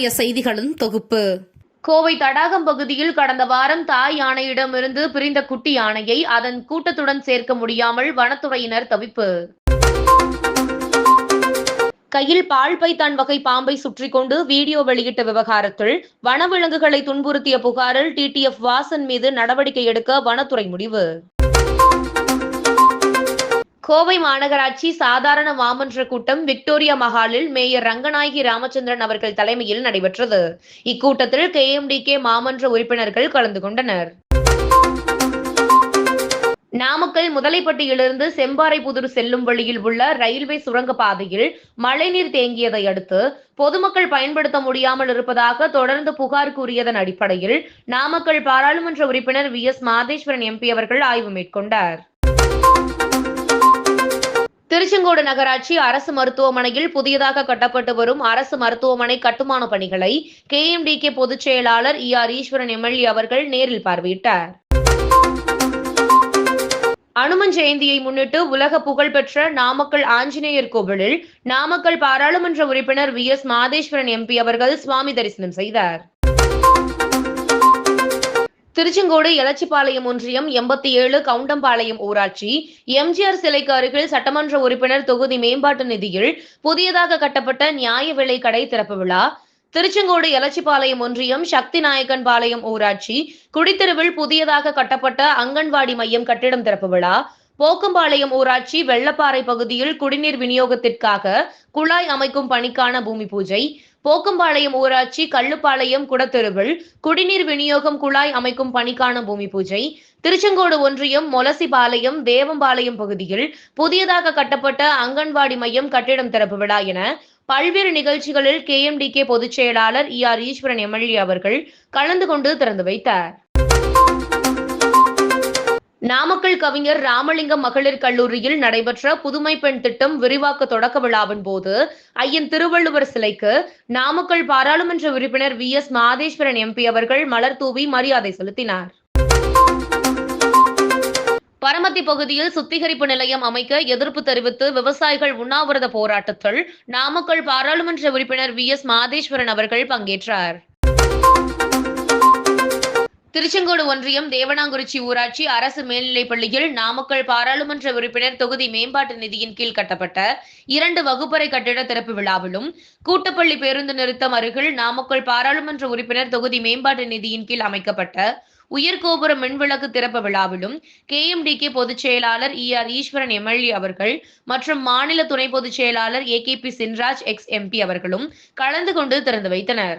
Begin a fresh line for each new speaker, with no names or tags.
இன்றைய செய்திகளின் தொகுப்பு.
கோவை தடாகம் பகுதியில் கடந்த வாரம் தாய் யானையிடமிருந்து பிரிந்த குட்டி யானையை அதன் கூட்டத்துடன் சேர்க்க முடியாமல் வனத்துறையினர் தவிப்பு. கையில் பால் பைத்தான் வகை பாம்பை சுற்றி கொண்டு வீடியோ வெளியிட்ட விவகாரத்தில் வனவிலங்குகளை துன்புறுத்திய புகாரில் டிடிஎஃப் வாசன் மீது நடவடிக்கை எடுக்க வனத்துறை முடிவு. கோவை மாநகராட்சி சாதாரண மாமன்ற கூட்டம் விக்டோரியா மஹாலில் மேயர் ரங்கநாயகி ராமச்சந்திரன் அவர்கள் தலைமையில் நடைபெற்றது. இக்கூட்டத்தில் கே கே மாமன்ற உறுப்பினர்கள் கலந்து கொண்டனர். நாமக்கல் முதலைப்பட்டியிலிருந்து செம்பாறைப்புதூர் செல்லும் வழியில் உள்ள ரயில்வே சுரங்க பாதையில் மழைநீர் தேங்கியதை அடுத்து பொதுமக்கள் பயன்படுத்த முடியாமல் இருப்பதாக தொடர்ந்து புகார் கூறியதன் அடிப்படையில் நாமக்கல் பாராளுமன்ற உறுப்பினர் வி எஸ் மாதேஸ்வரன் எம்பி அவர்கள் ஆய்வு மேற்கொண்டார். திருச்செங்கோடு நகராட்சி அரசு மருத்துவமனையில் புதியதாக கட்டப்பட்டு வரும் அரசு மருத்துவமனை கட்டுமான பணிகளை கேஎம்டிகே பொதுச் செயலாளர் இ ஆர் ஈஸ்வரன் எம்எல்ஏ அவர்கள் நேரில் பார்வையிட்டார். அனுமன் ஜெயந்தியை முன்னிட்டு உலக புகழ்பெற்ற நாமக்கல் ஆஞ்சநேயர் கோவிலில் நாமக்கல் பாராளுமன்ற உறுப்பினர் வி எஸ் மாதேஸ்வரன் எம்பி அவர்கள் சுவாமி தரிசனம் செய்தார். திருச்செங்கோடு எலச்சிபாளையம் ஒன்றியம் எண்பத்தி ஏழு கவுண்டம்பாளையம் ஊராட்சி எம்ஜிஆர் சிலைக்கு அருகில் சட்டமன்ற உறுப்பினர் தொகுதி மேம்பாட்டு நிதியில் புதியதாக கட்டப்பட்ட நியாய விலை கடை திறப்பு விழா. திருச்செங்கோடு எலச்சிபாளையம் ஒன்றியம் சக்தி நாயக்கன் பாளையம் ஊராட்சி குடித்தெருவில் புதியதாக கட்டப்பட்ட அங்கன்வாடி மையம் கட்டிடம் திறப்பு விழா. போக்கம்பாளையம் ஊராட்சி வெள்ளப்பாறை பகுதியில் குடிநீர் விநியோகத்திற்காக குழாய் அமைக்கும் பணிக்கான பூமி பூஜை. போக்கம்பாளையம் ஊராட்சி கள்ளுப்பாளையம் குடத்தெருவில் குடிநீர் விநியோகம் குழாய் அமைக்கும் பணிக்கான பூமி பூஜை திருச்செங்கோடு ஒன்றியம் மொலசிபாளையம் தேவம்பாளையம் பகுதியில் புதியதாக கட்டப்பட்ட அங்கன்வாடி மையம் கட்டிடம் திறப்பு விழா என பல்வேறு நிகழ்ச்சிகளில் கே பொதுச் செயலாளர் இ ஆர் ஈஸ்வரன் எம்எல்ஏ அவர்கள் கலந்து கொண்டு திறந்து வைத்தார். நாமக்கல் கவிஞர் ராமலிங்கம் மகளிர் கல்லூரியில் நடைபெற்ற புதுமை பெண் திட்டம் விரிவாக்க தொடக்க விழாவின் போது ஐயன் திருவள்ளுவர் சிலைக்கு நாமக்கல் பாராளுமன்ற உறுப்பினர் வி. எஸ். மாதேஸ்வரன் எம்பி அவர்கள் மலர் தூவி மரியாதை செலுத்தினார். பரமத்தி பகுதியில் சுத்திகரிப்பு நிலையம் அமைக்க எதிர்ப்பு தெரிவித்து விவசாயிகள் உண்ணாவிரத போராட்டத்தில் நாமக்கல் பாராளுமன்ற உறுப்பினர் வி. எஸ். மாதேஸ்வரன் அவர்கள் பங்கேற்றார். திருச்செங்கோடு ஒன்றியம் தேவனாங்குறிச்சி ஊராட்சி அரசு மேல்நிலைப் பள்ளியில் நாமக்கல் பாராளுமன்ற உறுப்பினர் தொகுதி மேம்பாட்டு நிதியின் கீழ் கட்டப்பட்ட இரண்டு வகுப்பறை கட்டிட திறப்பு விழாவிலும் கூட்டப்பள்ளி பேருந்து நிறுத்தம் அருகில் நாமக்கல் பாராளுமன்ற உறுப்பினர் தொகுதி மேம்பாட்டு நிதியின் கீழ் அமைக்கப்பட்ட உயர்கோபுர மின்விளக்கு திறப்பு விழாவிலும் கேஎம்டிகே பொதுச் செயலாளர் இ ஆர் ஈஸ்வரன் எம்எல்ஏ அவர்கள் மற்றும் மாநில துணை பொதுச் செயலாளர் A K P Chinraj ex MP அவர்களும் கலந்து கொண்டு திறந்து வைத்தனர்.